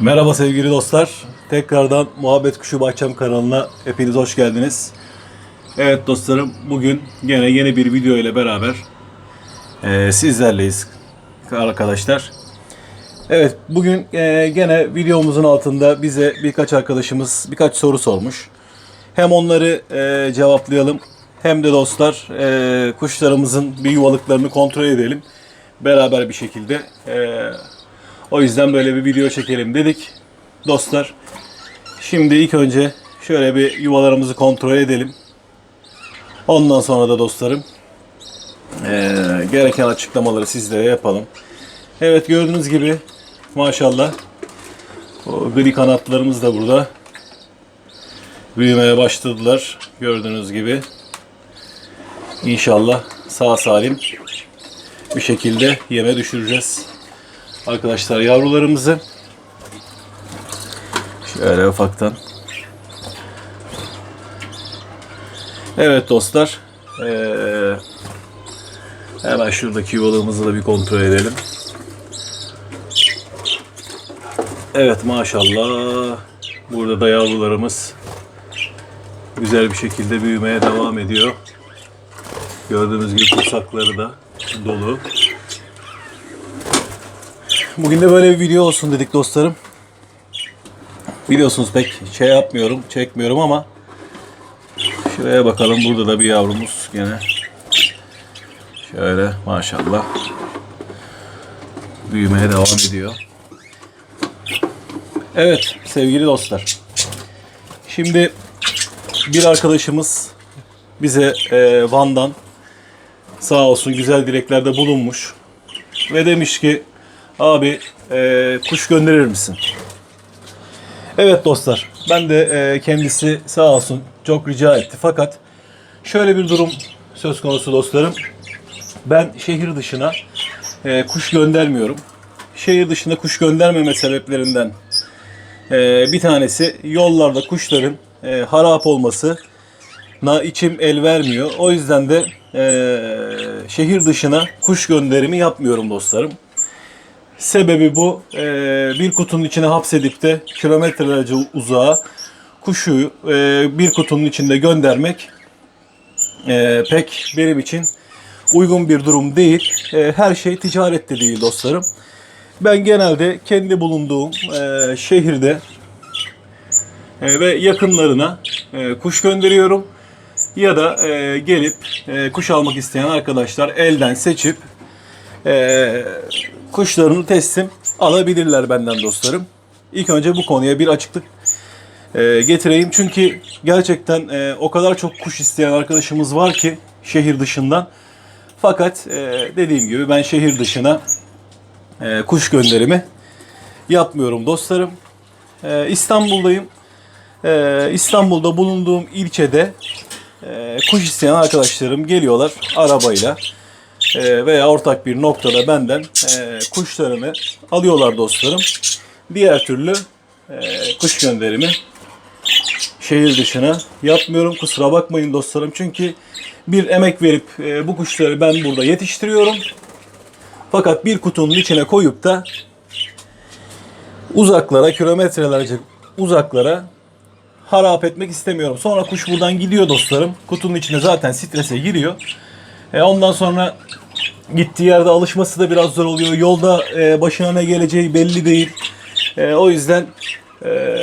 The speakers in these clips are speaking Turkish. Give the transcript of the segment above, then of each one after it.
Merhaba sevgili dostlar. Tekrardan Muhabbet Kuşu Bahçem kanalına hepiniz hoş geldiniz. Evet dostlarım bugün gene yeni bir video ile beraber eee, sizlerleyiz arkadaşlar. Evet bugün eee, gene videomuzun altında bize birkaç arkadaşımız birkaç soru sormuş. Hem onları eee, cevaplayalım hem de dostlar eee, kuşlarımızın bir yuvalıklarını kontrol edelim. Beraber bir şekilde eee o yüzden böyle bir video çekelim dedik. Dostlar, şimdi ilk önce şöyle bir yuvalarımızı kontrol edelim. Ondan sonra da dostlarım eee, gereken açıklamaları sizlere yapalım. Evet gördüğünüz gibi maşallah o gri kanatlarımız da burada büyümeye başladılar. Gördüğünüz gibi. İnşallah sağ salim bir şekilde yeme düşüreceğiz arkadaşlar yavrularımızı. Şöyle ufaktan. Evet dostlar. Ee, hemen şuradaki yuvalığımızı da bir kontrol edelim. Evet maşallah. Burada da yavrularımız güzel bir şekilde büyümeye devam ediyor. Gördüğünüz gibi kursakları da dolu. Bugün de böyle bir video olsun dedik dostlarım. Biliyorsunuz pek şey yapmıyorum, çekmiyorum ama şuraya bakalım. Burada da bir yavrumuz gene. Şöyle maşallah. Büyümeye devam ediyor. Evet sevgili dostlar. Şimdi bir arkadaşımız bize e, Van'dan sağ olsun güzel dileklerde bulunmuş ve demiş ki abi e, kuş gönderir misin? Evet dostlar ben de e, kendisi sağ olsun çok rica etti fakat şöyle bir durum söz konusu dostlarım. Ben şehir dışına e, kuş göndermiyorum. Şehir dışına kuş göndermeme sebeplerinden e, bir tanesi yollarda kuşların e, harap olması na içim el vermiyor. O yüzden de e, şehir dışına kuş gönderimi yapmıyorum dostlarım. Sebebi bu. e, bir kutunun içine hapsedip de kilometrelerce uzağa kuşu e, bir kutunun içinde göndermek e, pek benim için uygun bir durum değil. E, her şey ticarette değil dostlarım. Ben genelde kendi bulunduğum e, şehirde e, ve yakınlarına e, kuş gönderiyorum. Ya da e, gelip e, kuş almak isteyen arkadaşlar elden seçip e, kuşlarını teslim alabilirler benden dostlarım. İlk önce bu konuya bir açıklık e, getireyim. Çünkü gerçekten e, o kadar çok kuş isteyen arkadaşımız var ki şehir dışından. Fakat e, dediğim gibi ben şehir dışına e, kuş gönderimi yapmıyorum dostlarım. E, İstanbul'dayım. E, İstanbul'da bulunduğum ilçede e, kuş isteyen arkadaşlarım geliyorlar arabayla veya ortak bir noktada benden e, kuşlarını alıyorlar dostlarım. Diğer türlü e, kuş gönderimi şehir dışına yapmıyorum. Kusura bakmayın dostlarım. Çünkü bir emek verip e, bu kuşları ben burada yetiştiriyorum. Fakat bir kutunun içine koyup da uzaklara, kilometrelerce uzaklara harap etmek istemiyorum. Sonra kuş buradan gidiyor dostlarım. Kutunun içine zaten strese giriyor. E ondan sonra gittiği yerde alışması da biraz zor oluyor. Yolda e, başına ne geleceği belli değil. E, o yüzden e,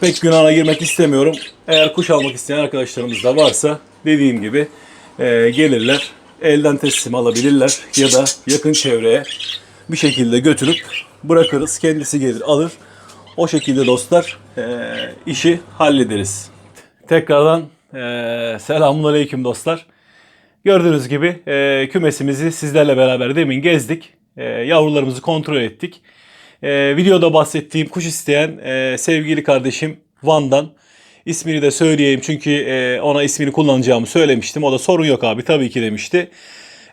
pek günahına girmek istemiyorum. Eğer kuş almak isteyen arkadaşlarımız da varsa dediğim gibi e, gelirler. Elden teslim alabilirler ya da yakın çevreye bir şekilde götürüp bırakırız. Kendisi gelir alır. O şekilde dostlar e, işi hallederiz. Tekrardan e, selamun aleyküm dostlar. Gördüğünüz gibi e, kümesimizi sizlerle beraber demin gezdik. E, yavrularımızı kontrol ettik. E, videoda bahsettiğim kuş isteyen e, sevgili kardeşim Van'dan. İsmini de söyleyeyim çünkü e, ona ismini kullanacağımı söylemiştim. O da sorun yok abi tabii ki demişti.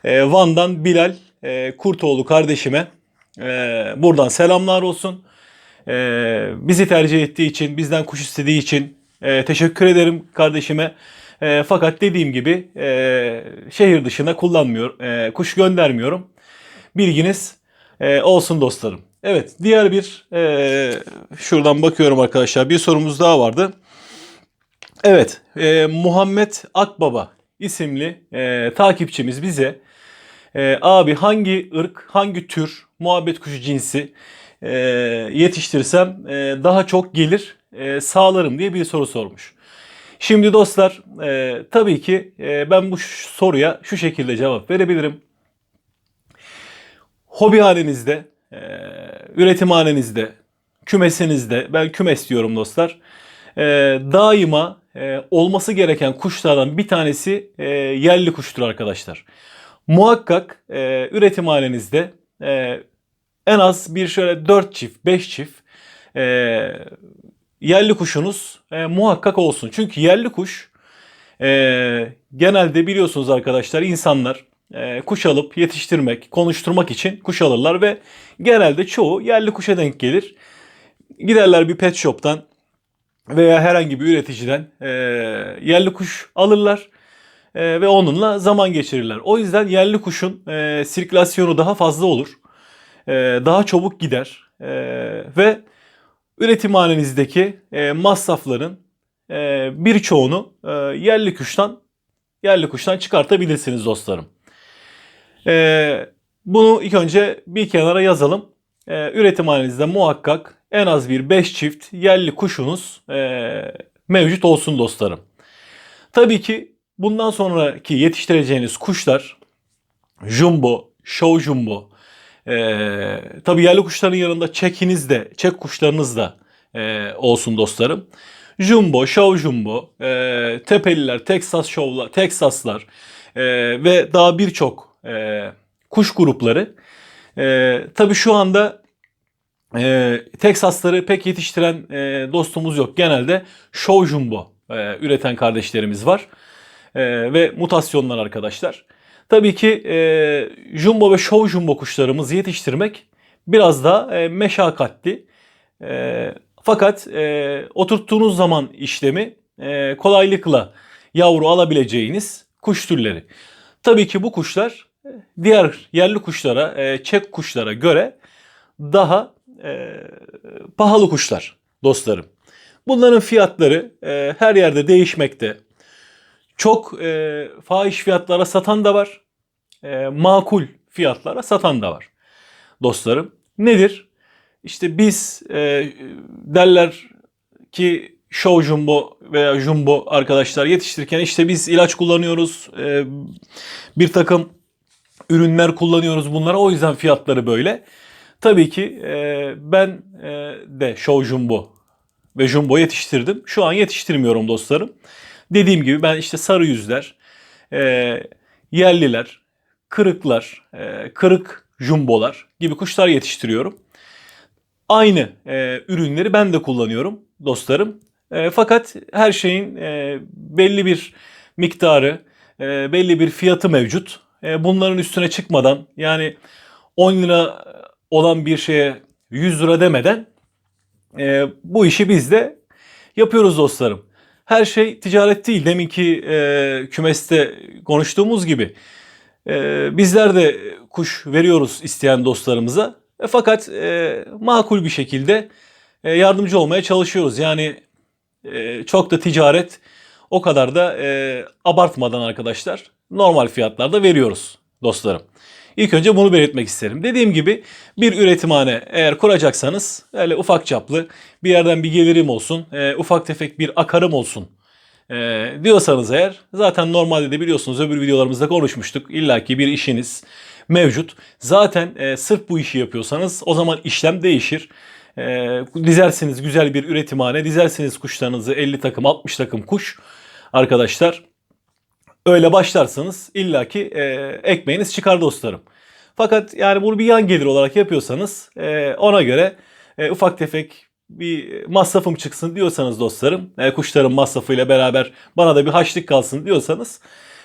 E, Van'dan Bilal e, Kurtoğlu kardeşime e, buradan selamlar olsun. E, bizi tercih ettiği için, bizden kuş istediği için e, teşekkür ederim kardeşime. E, fakat dediğim gibi e, şehir dışına kullanmıyor, e, kuş göndermiyorum. Bilginiz e, olsun dostlarım. Evet diğer bir e, şuradan bakıyorum arkadaşlar bir sorumuz daha vardı. Evet e, Muhammed Akbaba isimli e, takipçimiz bize e, abi hangi ırk hangi tür muhabbet kuşu cinsi e, yetiştirsem e, daha çok gelir e, sağlarım diye bir soru sormuş. Şimdi dostlar e, tabii ki e, ben bu soruya şu şekilde cevap verebilirim. Hobi halinizde, e, üretim halinizde, kümesinizde, ben kümes diyorum dostlar. E, daima e, olması gereken kuşlardan bir tanesi e, yerli kuştur arkadaşlar. Muhakkak e, üretim halinizde e, en az bir şöyle 4 çift, 5 çift e, yerli kuşunuz e, muhakkak olsun. Çünkü yerli kuş e, genelde biliyorsunuz arkadaşlar insanlar e, kuş alıp yetiştirmek, konuşturmak için kuş alırlar ve genelde çoğu yerli kuşa denk gelir. Giderler bir pet shop'tan veya herhangi bir üreticiden e, yerli kuş alırlar e, ve onunla zaman geçirirler. O yüzden yerli kuşun e, sirkülasyonu daha fazla olur. E, daha çabuk gider E, ve üretimhanenizdeki e, masrafların e, birçoğunu e, yerli kuştan yerli kuştan çıkartabilirsiniz dostlarım. E, bunu ilk önce bir kenara yazalım. E, üretimhanenizde muhakkak en az bir 5 çift yerli kuşunuz e, mevcut olsun dostlarım. Tabii ki bundan sonraki yetiştireceğiniz kuşlar jumbo, show jumbo, ee, tabii yerli kuşların yanında çekiniz de, çek kuşlarınız da e, olsun dostlarım. Jumbo, show jumbo, e, tepeliler, Texas show'lar, Texaslar e, ve daha birçok e, kuş grupları. E, tabii şu anda e, Texasları pek yetiştiren e, dostumuz yok. Genelde show jumbo e, üreten kardeşlerimiz var. E, ve mutasyonlar arkadaşlar. Tabii ki e, jumbo ve show jumbo kuşlarımızı yetiştirmek biraz daha e, meşakkatli. E, fakat e, oturttuğunuz zaman işlemi e, kolaylıkla yavru alabileceğiniz kuş türleri. Tabii ki bu kuşlar e, diğer yerli kuşlara, e, çek kuşlara göre daha e, pahalı kuşlar dostlarım. Bunların fiyatları e, her yerde değişmekte. Çok e, fahiş fiyatlara satan da var. E, makul fiyatlara satan da var. Dostlarım nedir? İşte biz e, derler ki show jumbo veya jumbo arkadaşlar yetiştirirken işte biz ilaç kullanıyoruz. e, bir takım ürünler kullanıyoruz bunlara. O yüzden fiyatları böyle. Tabii ki e, ben e, de show jumbo ve jumbo yetiştirdim. Şu an yetiştirmiyorum dostlarım. Dediğim gibi ben işte sarı yüzler, e, yerliler, kırıklar, e, kırık jumbolar gibi kuşlar yetiştiriyorum. Aynı e, ürünleri ben de kullanıyorum dostlarım. E, fakat her şeyin e, belli bir miktarı, e, belli bir fiyatı mevcut. E, bunların üstüne çıkmadan yani 10 lira olan bir şeye 100 lira demeden e, bu işi biz de yapıyoruz dostlarım. Her şey ticaret değil. Deminki e, kümeste konuştuğumuz gibi e, bizler de kuş veriyoruz isteyen dostlarımıza. E, fakat e, makul bir şekilde e, yardımcı olmaya çalışıyoruz. Yani e, çok da ticaret o kadar da e, abartmadan arkadaşlar normal fiyatlarda veriyoruz dostlarım. İlk önce bunu belirtmek isterim. Dediğim gibi bir üretimhane eğer kuracaksanız öyle ufak çaplı bir yerden bir gelirim olsun, e, ufak tefek bir akarım olsun e, diyorsanız eğer zaten normalde de biliyorsunuz öbür videolarımızda konuşmuştuk. İlla ki bir işiniz mevcut. Zaten e, sırf bu işi yapıyorsanız o zaman işlem değişir. E, dizersiniz güzel bir üretimhane, dizersiniz kuşlarınızı 50 takım 60 takım kuş arkadaşlar öyle başlarsanız illaki e, ekmeğiniz çıkar dostlarım. Fakat yani bunu bir yan gelir olarak yapıyorsanız e, ona göre e, ufak tefek bir masrafım çıksın diyorsanız dostlarım, e, kuşların masrafıyla beraber bana da bir haçlık kalsın diyorsanız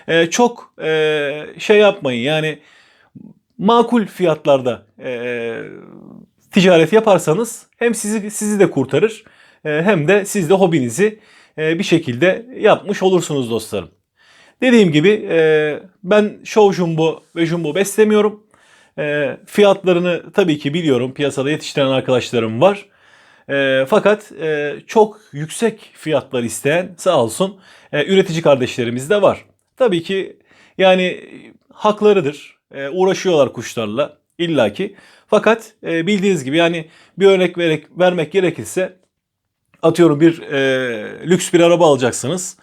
e, çok e, şey yapmayın yani makul fiyatlarda e, ticaret yaparsanız hem sizi sizi de kurtarır e, hem de siz de hobinizi e, bir şekilde yapmış olursunuz dostlarım. Dediğim gibi e, ben show jumbo ve jumbo beslemiyorum. E, fiyatlarını tabii ki biliyorum. Piyasada yetiştiren arkadaşlarım var. E, fakat e, çok yüksek fiyatlar isteyen sağ olsun e, üretici kardeşlerimiz de var. Tabii ki yani haklarıdır. E, uğraşıyorlar kuşlarla illaki. Fakat e, bildiğiniz gibi yani bir örnek verek, vermek gerekirse atıyorum bir e, lüks bir araba alacaksınız.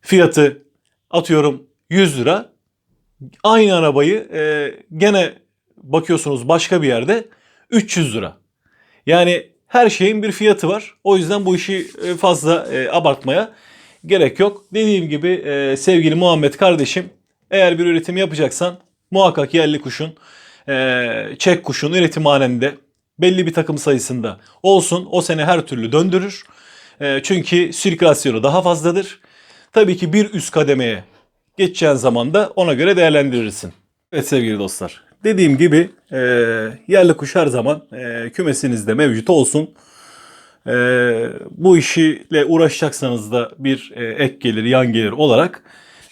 Fiyatı atıyorum 100 lira. Aynı arabayı e, gene bakıyorsunuz başka bir yerde 300 lira. Yani her şeyin bir fiyatı var. O yüzden bu işi e, fazla e, abartmaya gerek yok. Dediğim gibi e, sevgili Muhammed kardeşim eğer bir üretim yapacaksan muhakkak yerli kuşun, e, çek kuşun üretimhanende belli bir takım sayısında olsun. O sene her türlü döndürür. E, çünkü sirkülasyonu daha fazladır. Tabii ki bir üst kademeye geçeceğin zaman da ona göre değerlendirirsin. Evet sevgili dostlar. Dediğim gibi e, yerli kuş her zaman e, kümesinizde mevcut olsun. E, bu işiyle uğraşacaksanız da bir e, ek gelir, yan gelir olarak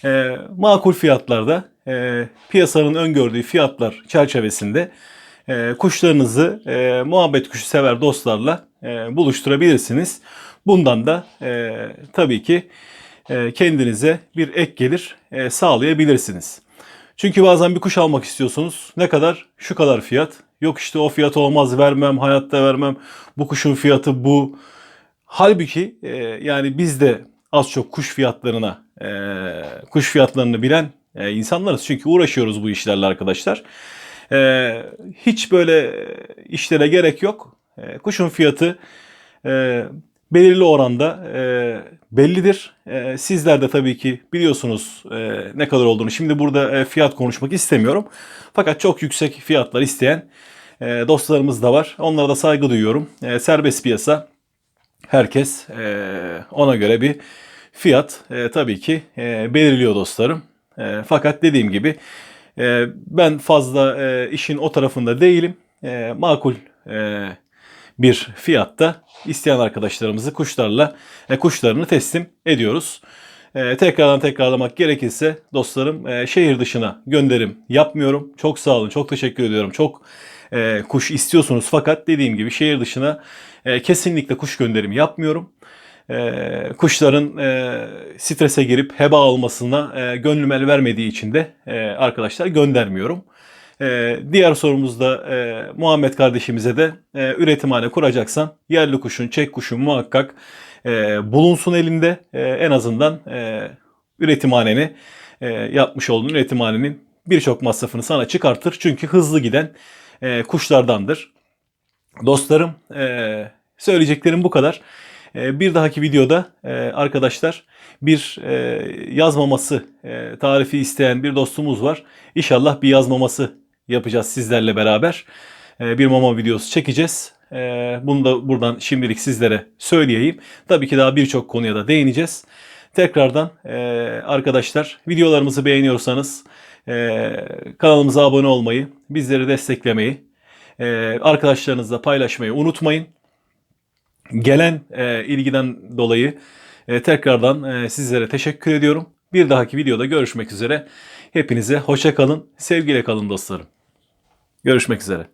e, makul fiyatlarda e, piyasanın öngördüğü fiyatlar çerçevesinde e, kuşlarınızı e, muhabbet kuşu sever dostlarla e, buluşturabilirsiniz. Bundan da e, tabii ki kendinize bir ek gelir e, sağlayabilirsiniz. Çünkü bazen bir kuş almak istiyorsunuz. Ne kadar? Şu kadar fiyat. Yok işte o fiyat olmaz vermem, hayatta vermem. Bu kuşun fiyatı bu. Halbuki e, yani biz de az çok kuş fiyatlarına, e, kuş fiyatlarını bilen e, insanlarız. Çünkü uğraşıyoruz bu işlerle arkadaşlar. E, hiç böyle işlere gerek yok. E, kuşun fiyatı e, belirli oranda e, bellidir. E, sizler de tabii ki biliyorsunuz e, ne kadar olduğunu. Şimdi burada e, fiyat konuşmak istemiyorum. Fakat çok yüksek fiyatlar isteyen e, dostlarımız da var. Onlara da saygı duyuyorum. E, serbest piyasa. Herkes e, ona göre bir fiyat e, tabii ki e, belirliyor dostlarım. E, fakat dediğim gibi e, ben fazla e, işin o tarafında değilim. E, makul e, bir fiyatta isteyen arkadaşlarımızı kuşlarla e, kuşlarını teslim ediyoruz. E, tekrardan tekrarlamak gerekirse dostlarım e, şehir dışına gönderim yapmıyorum. Çok sağ olun, çok teşekkür ediyorum. Çok e, kuş istiyorsunuz fakat dediğim gibi şehir dışına e, kesinlikle kuş gönderimi yapmıyorum. E, kuşların e, strese girip heba olmasına e, gönlüm el vermediği için de e, arkadaşlar göndermiyorum. Ee, diğer sorumuzda e, Muhammed kardeşimize de e, üretimhane kuracaksan yerli kuşun, çek kuşun muhakkak e, bulunsun elinde. E, en azından e, üretimhaneni e, yapmış olduğun üretimhanenin birçok masrafını sana çıkartır. Çünkü hızlı giden e, kuşlardandır. Dostlarım e, söyleyeceklerim bu kadar. E, bir dahaki videoda e, arkadaşlar bir e, yazmaması e, tarifi isteyen bir dostumuz var. İnşallah bir yazmaması yapacağız sizlerle beraber. E, bir mama videosu çekeceğiz. E, bunu da buradan şimdilik sizlere söyleyeyim. Tabii ki daha birçok konuya da değineceğiz. Tekrardan e, arkadaşlar videolarımızı beğeniyorsanız e, kanalımıza abone olmayı, bizleri desteklemeyi, e, arkadaşlarınızla paylaşmayı unutmayın. Gelen ilgiden dolayı tekrardan sizlere teşekkür ediyorum. Bir dahaki videoda görüşmek üzere. Hepinize hoşça kalın, sevgiyle kalın dostlarım. Görüşmek üzere.